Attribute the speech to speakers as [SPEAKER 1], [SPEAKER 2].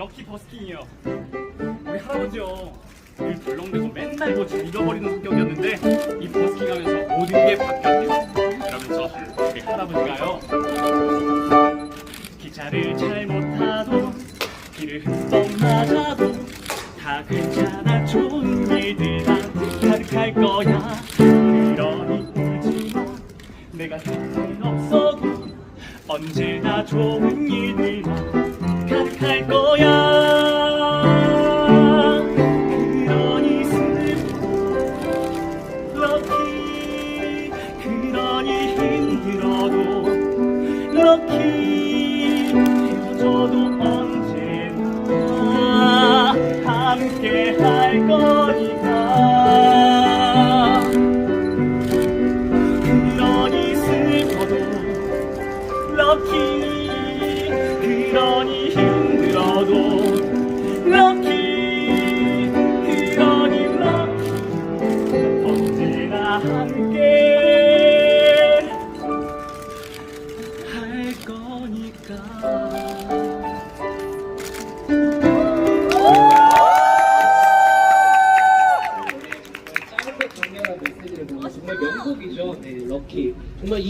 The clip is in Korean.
[SPEAKER 1] 럭키 버스킹이요. 우리 할아버지요. 늘 덜렁대고 맨날 뭐잘 잃어버리는 성격이었는데 이 버스킹하면서 모든 게 바뀌었대요. 그러면서 우리 할아버지가요. 기차를 잘못 타도 길을 흠뻑 맞아도 다 괜찮아 좋은 일들만 가득할 거야 그러니 울지 마 내가 곁에 없어도 언제나 좋은 일들 럭키 헤어져도 언제나 함께 할 거니까. 그러니 슬퍼도 럭키 그러니 힘들어도 럭키 그러니 럭키. 언제나 함께
[SPEAKER 2] 정말 명곡이죠. 네, 럭키. 정말 이